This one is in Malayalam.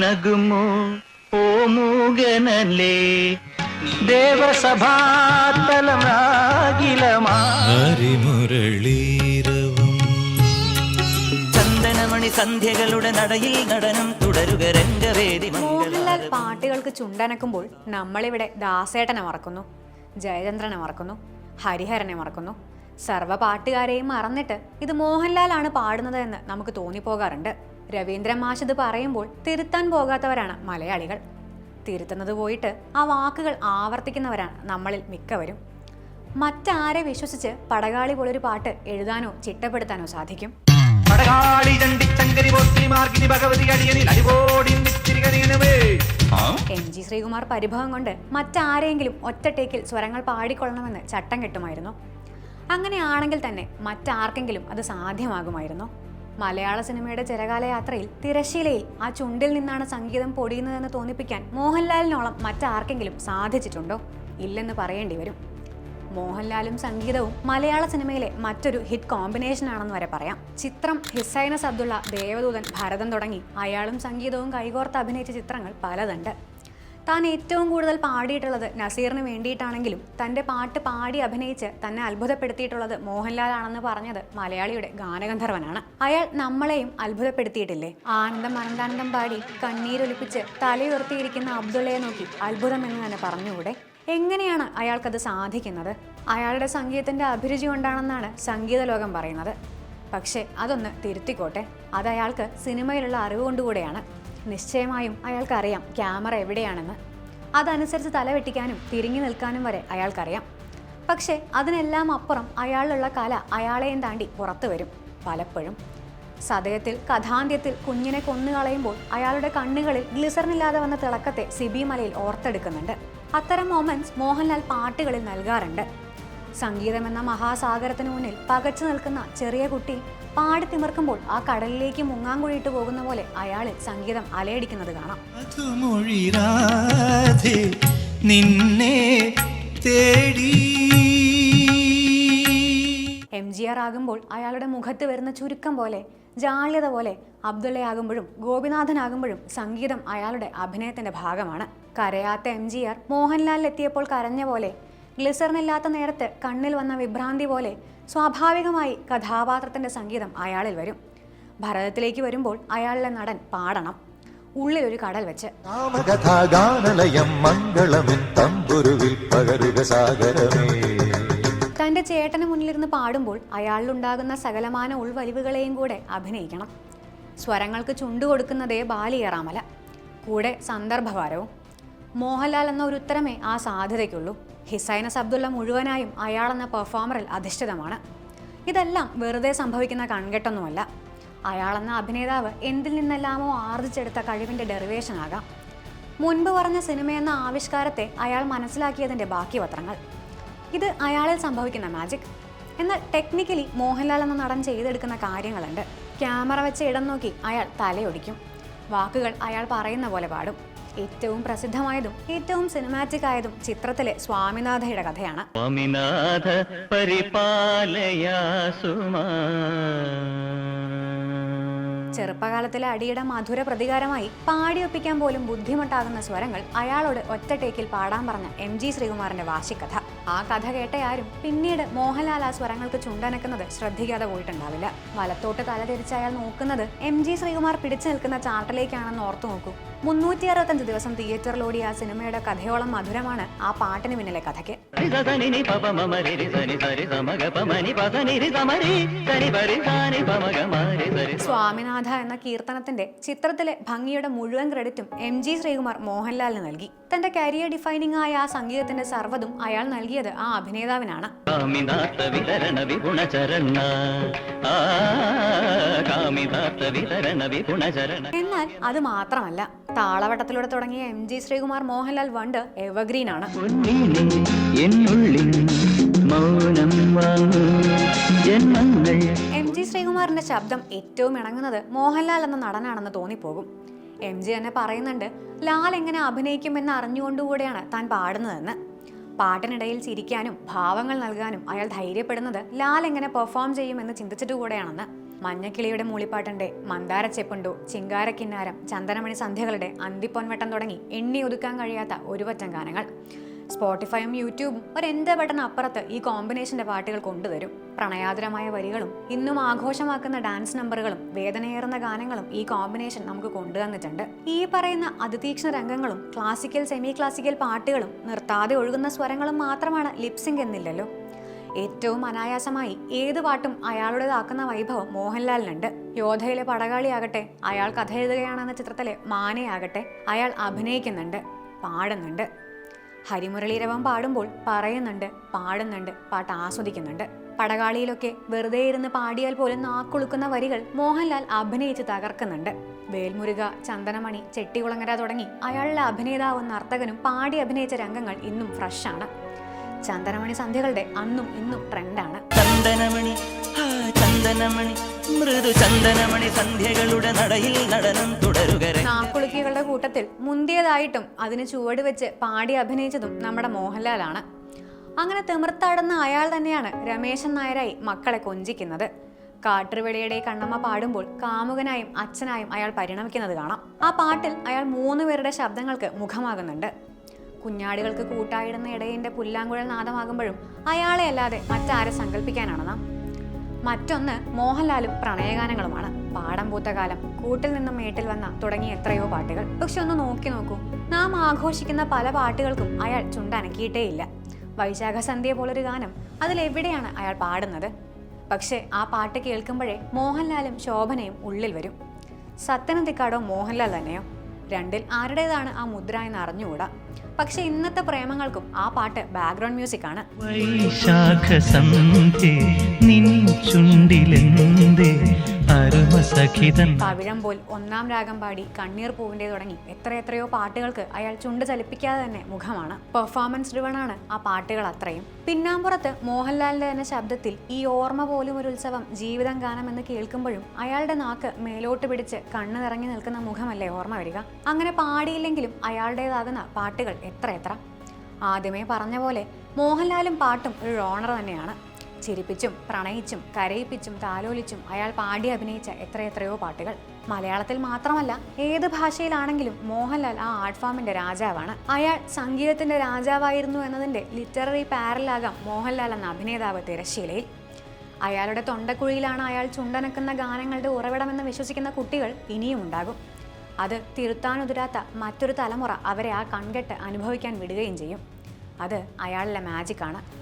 നഗുമോ ഓ മൂകനല്ലേ? ദേവസഭാതലമാകിലമാരിമുരളീരവും ചന്ദനമണി സന്ധ്യകളുടെ നടയിൽ നടനം തുടരുക രംഗവേദി മോഹൻലാൽ പാട്ടുകൾക്ക് ചുണ്ടനക്കുമ്പോൾ നമ്മളിവിടെ ദാസേട്ടനെ മറക്കുന്നു ജയചന്ദ്രനെ മറക്കുന്നു ഹരിഹരനെ മറക്കുന്നു. സർവ പാട്ടുകാരെയും മറന്നിട്ട് ഇത് മോഹൻലാലാണ് പാടുന്നത് എന്ന് നമുക്ക് തോന്നിപ്പോകാറുണ്ട്. രവീന്ദ്രൻ മാഷത് പറയുമ്പോൾ തിരുത്താൻ പോകാത്തവരാണ് മലയാളികൾ. തിരുത്തുന്നത് പോയിട്ട് ആ വാക്കുകൾ ആവർത്തിക്കുന്നവരാണ് നമ്മളിൽ മിക്കവരും. മറ്റാരെ വിശ്വസിച്ച് പടകാളി പോലൊരു പാട്ട് എഴുതാനോ ചിട്ടപ്പെടുത്താനോ സാധിക്കും? എം ജി ശ്രീകുമാർ പരിഭവം കൊണ്ട് മറ്റാരെങ്കിലും ഒറ്റട്ടേക്കിൽ സ്വരങ്ങൾ പാടിക്കൊള്ളണമെന്ന് ചട്ടം കെട്ടുമായിരുന്നു. അങ്ങനെയാണെങ്കിൽ തന്നെ മറ്റാർക്കെങ്കിലും അത് സാധ്യമാകുമായിരുന്നു? മലയാള സിനിമയുടെ ചിരകാല യാത്രയിൽ തിരശീലയിൽ ആ ചുണ്ടിൽ നിന്നാണ് സംഗീതം പൊടിയുന്നതെന്ന് തോന്നിപ്പിക്കാൻ മോഹൻലാലിനോളം മറ്റാർക്കെങ്കിലും സാധിച്ചിട്ടുണ്ടോ? ഇല്ലെന്ന് പറയേണ്ടി വരും. മോഹൻലാലും സംഗീതവും മലയാള സിനിമയിലെ മറ്റൊരു ഹിറ്റ് കോമ്പിനേഷൻ ആണെന്ന് വരെ പറയാം. ചിത്രം ഹിസൈനസ് അബ്ദുള്ള ദേവദൂതൻ ഭരതൻ തുടങ്ങി. അയാളും സംഗീതവും കൈകോർത്ത് അഭിനയിച്ച ചിത്രങ്ങൾ പലതുണ്ട്. താൻ ഏറ്റവും കൂടുതൽ പാടിയിട്ടുള്ളത് നസീറിന് വേണ്ടിയിട്ടാണെങ്കിലും തന്റെ പാട്ട് പാടി അഭിനയിച്ച് തന്നെ അത്ഭുതപ്പെടുത്തിയിട്ടുള്ളത് മോഹൻലാലാണെന്ന് പറഞ്ഞത് മലയാളിയുടെ ഗാനഗന്ധർവനാണ്. അയാൾ നമ്മളെയും അത്ഭുതപ്പെടുത്തിയിട്ടില്ലേ? ആനന്ദം അനന്താനന്ദം പാടി കണ്ണീരൊലിപ്പിച്ച് തലയുയർത്തിയിരിക്കുന്ന അബ്ദുള്ളയെ നോക്കി അത്ഭുതം എന്ന് തന്നെ പറഞ്ഞുകൂടെ? എങ്ങനെയാണ് അയാൾക്കത് സാധിക്കുന്നത്? അയാളുടെ സംഗീതത്തിന്റെ അഭിരുചി കൊണ്ടാണെന്നാണ് സംഗീത ലോകം പറയുന്നത്. പക്ഷേ അതൊന്ന് തിരുത്തിക്കോട്ടെ. അത് അയാൾക്ക് സിനിമയിലുള്ള അറിവ് കൊണ്ടുകൂടെയാണ്. നിശ്ചയമായും അയാൾക്കറിയാം ക്യാമറ എവിടെയാണെന്ന്. അതനുസരിച്ച് തലവെട്ടിക്കാനും തിരിഞ്ഞു നിൽക്കാനും വരെ അയാൾക്കറിയാം. പക്ഷേ അതിനെല്ലാം അപ്പുറം അയാളിലുള്ള കല അയാളെയും താണ്ടി പുറത്തു വരും പലപ്പോഴും. സതയത്തിൽ കഥാന്ത്യത്തിൽ കുഞ്ഞിനെ കൊന്നുകളയുമ്പോൾ അയാളുടെ കണ്ണുകളിൽ ഗ്ലിസറിനില്ലാതെ വന്ന തിളക്കത്തെ സിബി മലയിൽ ഓർത്തെടുക്കുന്നുണ്ട്. അത്തരം മൊമെന്റ്സ് മോഹൻലാൽ പാട്ടുകളിൽ നൽകാറുണ്ട്. സംഗീതമെന്ന മഹാസാഗരത്തിനു മുന്നിൽ പകച്ചു നിൽക്കുന്ന ചെറിയ കുട്ടി പാടി തിമിർക്കുമ്പോൾ ആ കടലിലേക്ക് മുങ്ങാങ്കുഴിയിട്ട് പോകുന്ന പോലെ അയാളിൽ സംഗീതം അലയടിക്കുന്നത് കാണാം. നിന്നെ തേടി. എം ജി ആർ ആകുമ്പോൾ അയാളുടെ മുഖത്ത് വരുന്ന ചുരുക്കം പോലെ ജാള്യത പോലെ അബ്ദുള്ളയാകുമ്പോഴും ഗോപിനാഥനാകുമ്പോഴും സംഗീതം അയാളുടെ അഭിനയത്തിന്റെ ഭാഗമാണ്. കരയാത്ത എം ജി ആർ മോഹൻലാലിൽ എത്തിയപ്പോൾ കരഞ്ഞ പോലെ ഗ്ലിസറിനില്ലാത്ത നേരത്ത് കണ്ണിൽ വന്ന വിഭ്രാന്തി പോലെ സ്വാഭാവികമായി കഥാപാത്രത്തിന്റെ സംഗീതം അയാളിൽ വരും. ഭരതത്തിലേക്ക് വരുമ്പോൾ അയാളിലെ നടൻ പാടണം. ഉള്ളിലൊരു കടൽ വെച്ച്. തന്റെ ചേട്ടന് മുന്നിലിരുന്ന് പാടുമ്പോൾ അയാളിലുണ്ടാകുന്ന സകലമാന ഉൾവലിവുകളെയും കൂടെ അഭിനയിക്കണം. സ്വരങ്ങൾക്ക് ചുണ്ടു കൊടുക്കുന്നതേ ബാലിയേറാമല. കൂടെ സന്ദർഭവാരവും മോഹൻലാൽ എന്ന ഒരു ഉത്തരമേ ആ സാധ്യതയ്ക്കുള്ളൂ. ഹിസൈനസ് അബ്ദുള്ള മുഴുവനായും അയാളെന്ന പെർഫോമറിൽ അധിഷ്ഠിതമാണ്. ഇതെല്ലാം വെറുതെ സംഭവിക്കുന്ന കൺകെട്ടൊന്നുമല്ല. അയാളെന്ന അഭിനേതാവ് എന്തിൽ നിന്നെല്ലാമോ ആർജിച്ചെടുത്ത കഴിവിന്റെ ഡെറിവേഷൻ ആകാം. മുൻപ് പറഞ്ഞ സിനിമയെന്ന ആവിഷ്കാരത്തെ അയാൾ മനസ്സിലാക്കിയതിന്റെ ബാക്കി പത്രങ്ങൾ ഇത് അയാളിൽ സംഭവിക്കുന്ന മാജിക് എന്നാൽ ടെക്നിക്കലി മോഹൻലാൽ എന്ന നടൻ ചെയ്തെടുക്കുന്ന കാര്യങ്ങളുണ്ട്. ക്യാമറ വെച്ച് ഇടം നോക്കി അയാൾ തലയൊടിക്കും. വാക്കുകൾ അയാൾ പറയുന്ന പോലെ പാടും. ഏറ്റവും പ്രസിദ്ധമായതും ഏറ്റവും സിനിമാറ്റിക് ആയതും ചിത്രത്തിലെ സ്വാമിനാഥയുടെ കഥയാണ്. സ്വാമിനാഥ പരിപാലയാസുമാ. ചെറുപ്പകാലത്തിലെ അടിയുടെ മധുര പ്രതികാരമായി പാടിയൊപ്പിക്കാൻ പോലും ബുദ്ധിമുട്ടാകുന്ന സ്വരങ്ങൾ അയാളോട് ഒറ്റ ടേക്കിൽ പാടാൻ പറഞ്ഞ എം ജി ശ്രീകുമാറിന്റെ വാശിക്കഥ. ആ കഥ കേട്ടയാരും പിന്നീട് മോഹൻലാൽ ആ സ്വരങ്ങൾക്ക് ചുണ്ടനക്കുന്നത് ശ്രദ്ധിക്കാതെ പോയിട്ടുണ്ടാവില്ല. വലത്തോട്ട് തല തിരിച്ചയാൾ നോക്കുന്നത് എം ജി ശ്രീകുമാർ പിടിച്ചു നിൽക്കുന്ന ചാർട്ടിലേക്കാണെന്ന് ഓർത്തു നോക്കൂ. മുന്നൂറ്റി അറുപത്തഞ്ച് ദിവസം തിയേറ്ററിലോടി ആ സിനിമയുടെ കഥയോളം മധുരമാണ് ആ പാട്ടിന് പിന്നിലെ കഥയ്ക്ക്. സ്വാമിനാഥ എന്ന കീർത്തനത്തിന്റെ ചിത്രത്തിലെ ഭംഗിയുടെ മുഴുവൻ ക്രെഡിറ്റും എം ജി ശ്രീകുമാർ മോഹൻലാലിന് നൽകി. തന്റെ കരിയർ ഡിഫൈനിങ് ആയ ആ സംഗീതത്തിന്റെ സർവതും അയാൾ നൽകിയത് ആ അഭിനേതാവിനാണ്. എന്നാൽ അത് മാത്രമല്ല താളവട്ടത്തിലൂടെ തുടങ്ങിയ എം ജി ശ്രീകുമാർ മോഹൻലാൽ വണ്ട് എവർഗ്രീൻ ആണ്. എം ജി ശ്രീകുമാറിന്റെ ശബ്ദം ഏറ്റവും ഇണങ്ങുന്നത് മോഹൻലാൽ എന്ന നടനാണെന്ന് തോന്നിപ്പോകും. എം ജി തന്നെ പറയുന്നുണ്ട് ലാൽ എങ്ങനെ അഭിനയിക്കുമെന്ന് അറിഞ്ഞുകൊണ്ടുകൂടെയാണ് താൻ പാടുന്നതെന്ന്. പാട്ടിനിടയിൽ ചിരിക്കാനും ഭാവങ്ങൾ നൽകാനും അയാൾ ധൈര്യപ്പെടുന്നത് ലാൽ എങ്ങനെ പെർഫോം ചെയ്യുമെന്ന് ചിന്തിച്ചിട്ട് കൂടെയാണെന്ന് മഞ്ഞക്കിളിയുടെ മൂളിപ്പാട്ടിന്റെ മന്ദാരച്ചെപ്പുണ്ടോ ചിങ്കാരക്കിന്നാരം ചന്ദനമണി സന്ധ്യകളുടെ അന്തിപ്പൊൻവട്ടം തുടങ്ങി എണ്ണി ഒതുക്കാൻ കഴിയാത്ത ഒരുപറ്റം ഗാനങ്ങൾ. സ്പോട്ടിഫൈയും യൂട്യൂബും ഒരു എന്റെ ബട്ടൺ അപ്പുറത്ത് ഈ കോമ്പിനേഷന്റെ പാട്ടുകൾ കൊണ്ടുവരും പ്രണയാതുരമായ വരികളും ഇന്നും ആഘോഷമാക്കുന്ന ഡാൻസ് നമ്പറുകളും വേദനയേറുന്ന ഗാനങ്ങളും ഈ കോമ്പിനേഷൻ നമുക്ക് കൊണ്ടുവന്നിട്ടുണ്ട് ഈ പറയുന്ന അതിതീക്ഷണ രംഗങ്ങളും ക്ലാസിക്കൽ സെമി ക്ലാസിക്കൽ പാട്ടുകളും നിർത്താതെ ഒഴുകുന്ന സ്വരങ്ങളും മാത്രമാണ് ലിപ്സിംഗ് എന്നില്ലല്ലോ. ഏറ്റവും അനായാസമായി ഏത് പാട്ടും അയാളുടേതാക്കുന്ന വൈഭവം മോഹൻലാലിനുണ്ട്. യോധയിലെ പടകാളിയാകട്ടെ അയാൾ കഥ എഴുതുകയാണെന്ന ചിത്രത്തിലെ മാനയാകട്ടെ അയാൾ അഭിനയിക്കുന്നുണ്ട് പാടുന്നുണ്ട്. ഹരിമുരളീരവം പാടുമ്പോൾ പറയുന്നുണ്ട് പാടുന്നുണ്ട് പാട്ട് ആസ്വദിക്കുന്നുണ്ട് പടകാളിയിലൊക്കെ വെറുതെ ഇരുന്ന് പാടിയാൽ പോലും നാക്കുളുക്കുന്ന വരികൾ മോഹൻലാൽ അഭിനയിച്ച് തകർക്കുന്നുണ്ട്. വേൽമുരുക ചന്ദനമണി ചെട്ടികുളങ്ങര തുടങ്ങി അയാളുടെ അഭിനേതാവും നർത്തകനും പാടി അഭിനയിച്ച രംഗങ്ങൾ ഇന്നും ഫ്രഷാണ്. ചന്ദനമണി സന്ധ്യകളുടെ അന്നും ഇന്നും ട്രെൻഡാണ്. ചന്ദനമണി ചന്ദനമണി മൃദു ചന്ദനമണി സന്ധ്യകളുടെ നടയിൽ നടനം തുടരുക നാക്കുളുക്കികളുടെ കൂട്ടത്തിൽ മുന്തിയതായിട്ടും അതിന് ചുവട് വെച്ച് പാടി അഭിനയിച്ചതും നമ്മുടെ മോഹൻലാലാണ്. അങ്ങനെ തിമിർത്താടുന്ന അയാൾ തന്നെയാണ് രമേശൻ നായരായി മക്കളെ കൊഞ്ചിക്കുന്നത്. കാട്ടുവെളിയുടെ കണ്ണമ്മ പാടുമ്പോൾ കാമുകനായും അച്ഛനായും അയാൾ പരിണമിക്കുന്നത് കാണാം. ആ പാട്ടിൽ അയാൾ മൂന്ന് പേരുടെ ശബ്ദങ്ങൾക്ക് മുഖമാകുന്നുണ്ട്. കുഞ്ഞാടുകൾക്ക് കൂട്ടായിടുന്ന ഇടയന്റെ പുല്ലാങ്കുഴൽ നാദമാകുമ്പോഴും അയാളെ അല്ലാതെ മറ്റാരെ സങ്കല്പിക്കാനാണ് നാം മറ്റൊന്ന് മോഹൻലാലും പ്രണയഗാനങ്ങളുമാണ്. പാടം പൂത്ത കാലം കൂട്ടിൽ നിന്നും മേട്ടിൽ വന്ന തുടങ്ങിയ എത്രയോ പാട്ടുകൾ. പക്ഷെ ഒന്ന് നോക്കി നോക്കൂ. നാം ആഘോഷിക്കുന്ന പല പാട്ടുകൾക്കും അയാൾ ചുണ്ടനക്കിയിട്ടേയില്ല. വൈശാഖ സന്ധ്യ പോലൊരു ഗാനം അതിലെവിടെയാണ് അയാൾ പാടുന്നത്? പക്ഷേ ആ പാട്ട് കേൾക്കുമ്പോഴേ മോഹൻലാലും ശോഭനയും ഉള്ളിൽ വരും. സത്യനന്ദിക്കാടോ മോഹൻലാൽ തന്നെയോ? രണ്ടിൽ ആരുടേതാണ് ആ മുദ്ര എന്ന് അറിഞ്ഞുകൂടാ പക്ഷെ ഇന്നത്തെ പ്രേമങ്ങൾക്കും ആ പാട്ട് ബാക്ക്ഗ്രൗണ്ട് മ്യൂസിക് ആണ്. പവിഴം പോൽ ഒന്നാം രാഗം പാടി കണ്ണീർ പൂവിന്റെ തുടങ്ങി എത്രയെത്രയോ പാട്ടുകൾക്ക് അയാൾ ചുണ്ട് ചലിപ്പിക്കാതെ തന്നെ മുഖമാണ്. പെർഫോമൻസ് ഡ്രിവണാണ് ആ പാട്ടുകൾ അത്രയും. പിന്നാമ്പുറത്ത് മോഹൻലാലിന്റെ തന്നെ ശബ്ദത്തിൽ ഈ ഓർമ്മ പോലും ഒരു ഉത്സവം ജീവിതം ഗാനം എന്ന് കേൾക്കുമ്പോഴും അയാളുടെ നാക്ക് മേലോട്ട് പിടിച്ച് കണ്ണ് നിറങ്ങി നിൽക്കുന്ന മുഖമല്ലേ ഓർമ്മ വരിക? അങ്ങനെ പാടിയില്ലെങ്കിലും അയാളുടേതാകുന്ന പാട്ടുകൾ എത്ര എത്ര ആദ്യമേ പറഞ്ഞ പോലെ മോഹൻലാലും പാട്ടും ഒരു ഓണർ തന്നെയാണ്. ചിരിപ്പിച്ചും പ്രണയിച്ചും കരയിപ്പിച്ചും താലോലിച്ചും അയാൾ പാടി അഭിനയിച്ച എത്രയെത്രയോ പാട്ടുകൾ. മലയാളത്തിൽ മാത്രമല്ല ഏത് ഭാഷയിലാണെങ്കിലും മോഹൻലാൽ ആ ആർട്ട് ഫോമിന്റെ രാജാവാണ്. അയാൾ സംഗീതത്തിന്റെ രാജാവായിരുന്നു എന്നതിന്റെ ലിറ്റററി പാരലാകാം മോഹൻലാൽ എന്ന അഭിനേതാവ് തിരശ്ശീലയിൽ. അയാളുടെ തൊണ്ടക്കുഴിയിലാണ് അയാൾ ചുണ്ടനക്കുന്ന ഗാനങ്ങളുടെ ഉറവിടമെന്ന് വിശ്വസിക്കുന്ന കുട്ടികൾ ഇനിയും ഉണ്ടാകും. അത് തിരുത്താനുതിരാത്ത മറ്റൊരു തലമുറ അവരെ ആ കൺകെട്ട് അനുഭവിക്കാൻ വിടുകയും ചെയ്യും. അത് അയാളിലെ മാജിക്കാണ്